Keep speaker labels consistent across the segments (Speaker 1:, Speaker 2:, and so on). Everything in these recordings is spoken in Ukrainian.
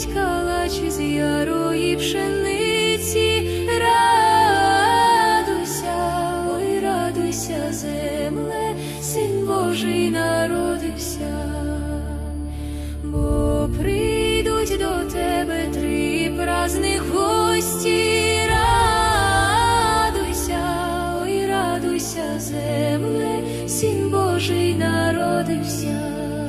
Speaker 1: Кладіть калачі з ярої пшениці, радуйся, ой, радуйся, земле, син Божий народився. Бо прийдуть до тебе три праздних гості, радуйся, ой, радуйся, земле, син Божий народився.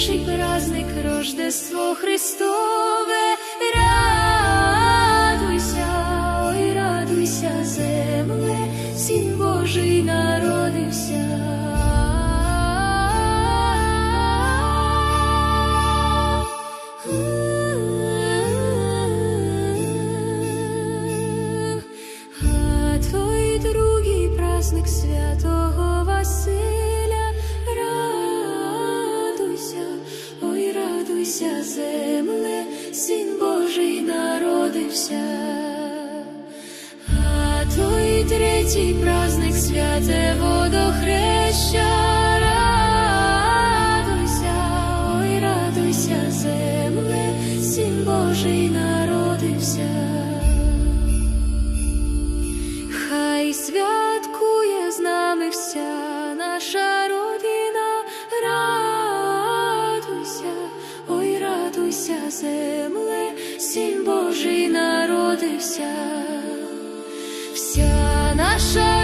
Speaker 1: Перший праздник Рождество Христове, земле, син Божий народився. А той третій праздник святе водохреща, ой, радуйся, земле, син Божий народився. Хай святкує з нами вся наша Божий народився, вся наша